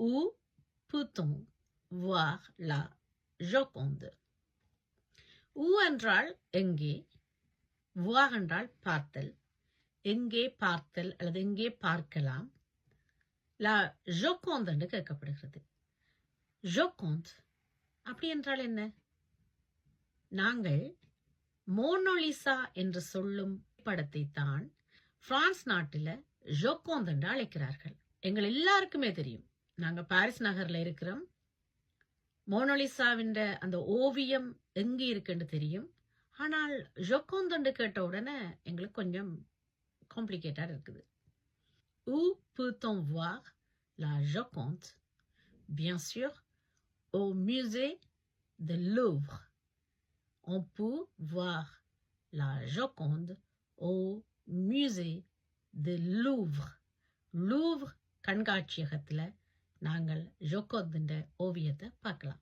Où peut-on voir la Joconde? ஊ என்றால் எங்கே? Voir என்றால் பார்த்தல். எங்கே பார்த்தல் அல்லது எங்கே பார்க்கலாம்? லா ஜோகோந்த் என்று கேட்கப்படுகிறது. ஜோகோந்த் அப்படி என்றால் என்ன? நாங்கள் மோனோலிசா என்று சொல்லும் படத்தை தான் பிரான்ஸ் நாட்டில் ஜோகோந்த் என்று அழைக்கிறார்கள். எங்கள் எல்லாருக்குமே தெரியும். நாங்கள் பாரிஸ் நகரில் இருக்கிறோம் மோனோலிசாவின் அந்த ஓவியம் எங்கே இருக்குன்னு தெரியும் ஆனால் ஜொக்கோந்தண்டு என்று கேட்ட உடனே எங்களுக்கு கொஞ்சம் காம்ப்ளிகேட்டாக இருக்குது ஊ peut-on voir la Joconde Bien sûr, au musée de Louvre. On peut voir la Joconde au musée de Louvre. Louvre கண்காட்சியகத்தில் நாங்கள் ஜோகோத்தின் ஓவியத்தை பார்க்கலாம்.